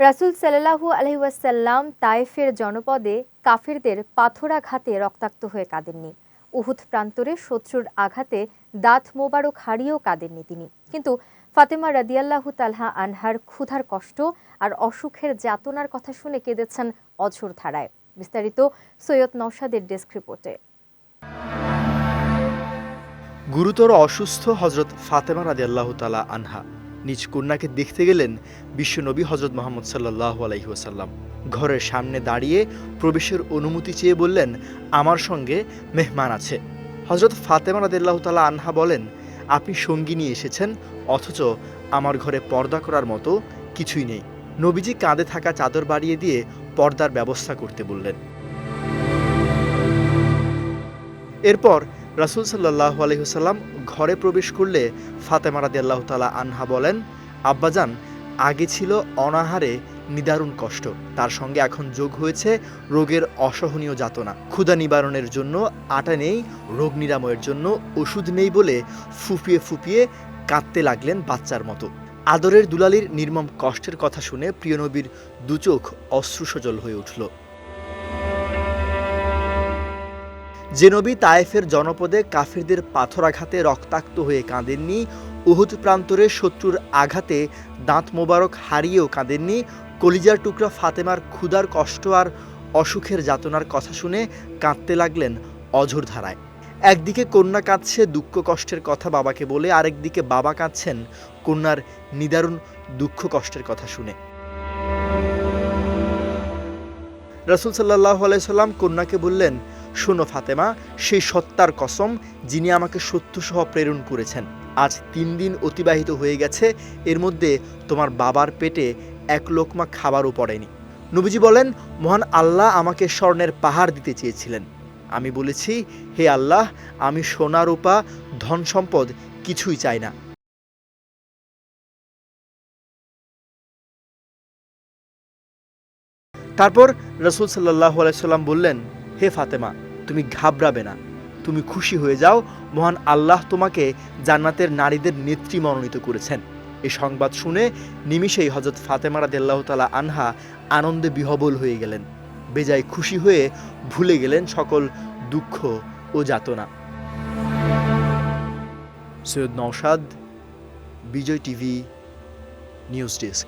রাসূল সাল্লাল্লাহু আলহি ওয়াসাল্লাম তায়েফের জনপদে কাফিরদের পাথরাঘাতে রক্তাক্ত হয়ে কাঁদেননি। উহুদ প্রান্তরে শত্রুর আঘাতে দাঁত মোবারক হারিয়েও কাঁদেননি তিনি। কিন্তু ফাতেমা রাদিয়াল্লাহু তালহা আনহার ক্ষুধার কষ্ট আর অসুখের যাতনার কথা শুনে কেঁদেছেন অঝোর ধারায়। বিস্তারিত সৈয়দ নওশাদের ডেস্ক রিপোর্টে। গুরুতর অসুস্থ হজরত ফাতেমা রাজি আল্লাহ তালা আনহা। নিজ কন্যাকে দেখতে গেলেন বিশ্বনবী হজরত মোহাম্মদ সাল্লাহ আলাইসাল্লাম ঘরের সামনে দাঁড়িয়ে প্রবেশের অনুমতি চেয়ে বললেন, আমার সঙ্গে মেহমান আছে। হজরত ফাতেমা রাদিল্লাহ তালা আনহা বলেন, আপনি সঙ্গী নিয়ে এসেছেন, অথচ আমার ঘরে পর্দা করার মতো কিছুই নেই। নবীজি কাঁধে থাকা চাদর বাড়িয়ে দিয়ে পর্দার ব্যবস্থা করতে বললেন। এরপর রাসুল সাল্লাহ আলহিহসাল্লাম ঘরে প্রবেশ করলে ফাতেমা রাদি আল্লাহ তালা আনহা বলেন, আব্বাজান, আগে ছিল অনাহারে নিদারুণ কষ্ট। তার সঙ্গে এখন যোগ হয়েছে রোগের অসহনীয় যাতনা। ক্ষুধা নিবারণের জন্য আটা নেই, রোগ নিরাময়ের জন্য ওষুধ নেই বলে ফুপিয়ে ফুপিয়ে কাঁদতে লাগলেন বাচ্চার মতো। আদরের দুলালির নির্মম কষ্টের কথা শুনে প্রিয়নবীর দুচোখ অশ্রুসজল হয়ে উঠল। যে নবী তায়েফের জনপদে কাফিরদের পাথরাঘাতে রক্তাক্ত হয়ে কাঁদেননি, উহুদ প্রান্তরে শত্রুর আঘাতে দাঁত মোবারক হারিয়েও কাঁদেননি, কলিজার টুকরা ফাতেমার ক্ষুধার কষ্ট আর অসুখের যাতনার কথা শুনে কাঁদতে লাগলেন অঝোর ধারায়। একদিকে কন্যা কাঁদছে, দুঃখ কষ্টের কথা বাবাকে বলে, আরেকদিকে বাবা কাঁদছেন কন্যার নিদারুণ দুঃখ কষ্টের কথা শুনে। রাসুল সাল্লাহ আলাইসাল্লাম কন্যাকে বললেন শোনো ফাতেমা, সেই সত্তার কসম যিনি আমাকে সত্যসহ প্রেরণ করেছেন, আজ তিন দিন অতিবাহিত হয়ে গেছে, এর মধ্যে তোমার বাবার পেটে এক লোকমা খাবারও পড়েনি। নবীজি বলেন, মহান আল্লাহ আমাকে স্বর্ণের পাহাড় দিতে চেয়েছিলেন। আমি বলেছি, হে আল্লাহ, আমি সোনা, রূপা, ধন সম্পদ কিছুই চাই না। তারপর রসুল সাল্লাহ আলাইসাল্লাম বললেন হে ফাতেমা, তুমি ঘাবড়াবে না। তুমি খুশি হয়ে যাও, মহান আল্লাহ তোমাকে জান্নাতের নারীদের নেত্রী মনোনীত করেছেন। এই সংবাদ শুনে নিমিষেই হজরত ফাতেমা রাদিয়াল্লাহ তালা আনহা আনন্দে বিহবল হয়ে গেলেন। বেজায় খুশি হয়ে ভুলে গেলেন সকল দুঃখ ও যাতনা। Syed Naushad, Bijoy TV, news desk.